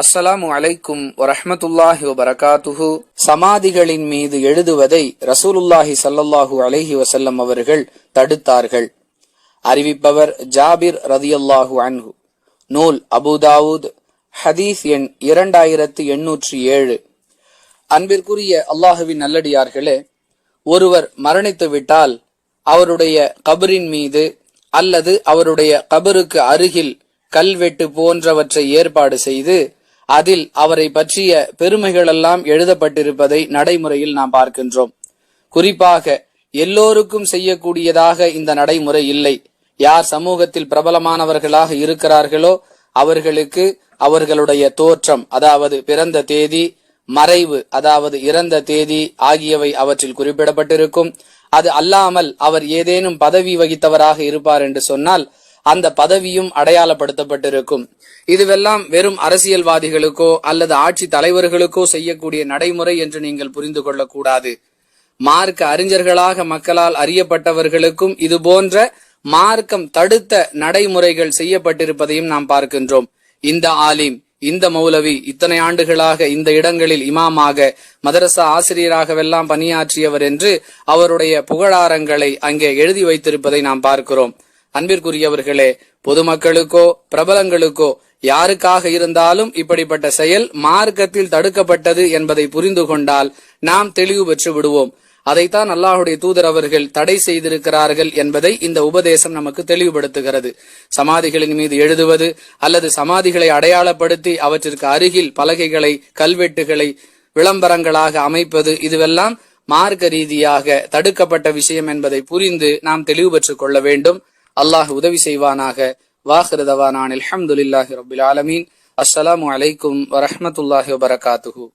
அஸ்ஸலாமு அலைக்கும் வரஹமத்துல்லாஹி வபரகாத்துஹு. சமாதிகளின் மீது எழுதுவதை ரசூலுல்லாஹி சல்லல்லாஹு அலைஹி வசல்லம் அவர்கள் தடுத்தார்கள். அறிவிப்பவர் ஜாபிர் ரதியல்லாஹு அன்ஹு. நூல் அபுதாவூத் ஹதீஸ் எண் இரண்டாயிரத்து எண்ணூற்றி ஏழு. அன்பிற்குரிய அல்லாஹுவின் நல்லடியார்களே ஒருவர் மரணித்து விட்டால் அவருடைய கபரின் மீது அல்லது அவருடைய கபருக்கு அருகில் கல்வெட்டு போன்றவற்றை ஏற்பாடு செய்து அதில் அவரை பற்றிய பெருமைகளெல்லாம் எழுதப்பட்டிருப்பதை நடைமுறையில் நாம் பார்க்கின்றோம். குறிப்பாக எல்லோருக்கும் செய்யக்கூடியதாக இந்த நடைமுறை இல்லை. யார் சமூகத்தில் பிரபலமானவர்களாக இருக்கிறார்களோ அவர்களுக்கு அவர்களுடைய தோற்றம் அதாவது பிறந்த தேதி மறைவு அதாவது இறந்த தேதி ஆகியவை அவற்றில் குறிப்பிடப்பட்டிருக்கும். அது அல்லாமல் அவர் ஏதேனும் பதவி வகித்தவராக இருப்பார் என்று சொன்னால் அந்த பதவியும் அடையாளப்படுத்தப்பட்டிருக்கும். இதுவெல்லாம் வெறும் அரசியல்வாதிகளுக்கோ அல்லது ஆட்சி தலைவர்களுக்கோ செய்யக்கூடிய நடைமுறை என்று நீங்கள் புரிந்து கொள்ளக்கூடாது. மார்க்க அறிஞர்களாக மக்களால் அறியப்பட்டவர்களுக்கும் இது போன்ற மார்க்கம் தடுத்த நடைமுறைகள் செய்யப்பட்டிருப்பதையும் நாம் பார்க்கின்றோம். இந்த ஆலிம் இந்த மௌலவி இத்தனை ஆண்டுகளாக இந்த இடங்களில் இமாமாக மதரசா ஆசிரியராகவெல்லாம் பணியாற்றியவர் என்று அவருடைய புகழாரங்களை அங்கே எழுதி வைத்திருப்பதை நாம் பார்க்கிறோம். அன்பிற்குரியவர்களே பொதுமக்களுக்கோ பிரபலங்களுக்கோ யாருக்காக இருந்தாலும் இப்படிப்பட்ட செயல் மார்க்கத்தில் தடுக்கப்பட்டது என்பதை புரிந்து கொண்டால் நாம் தெளிவு பெற்று விடுவோம். அதைத்தான் அல்லாஹுடைய தூதர் அவர்கள் தடை செய்திருக்கிறார்கள் என்பதை இந்த உபதேசம் நமக்கு தெளிவுபடுத்துகிறது. சமாதிகளின் மீது எழுதுவது அல்லது சமாதிகளை அடையாளப்படுத்தி அவற்றிற்கு அருகில் பலகைகளை கல்வெட்டுகளை விளம்பரங்களாக அமைப்பது இதுவெல்லாம் மார்க்க ரீதியாக தடுக்கப்பட்ட விஷயம் என்பதை புரிந்து நாம் தெளிவு பெற்றுக் கொள்ள வேண்டும். அல்லாஹ் உதவி செய்வானாக. வாஹிருதவானான் அல்ஹம்துலில்லாஹி ரபில் ஆலமீன். அஸ்ஸலாமு அலைக்கும் வரஹ்மத்துல்லாஹி வபரகாத்துஹூ.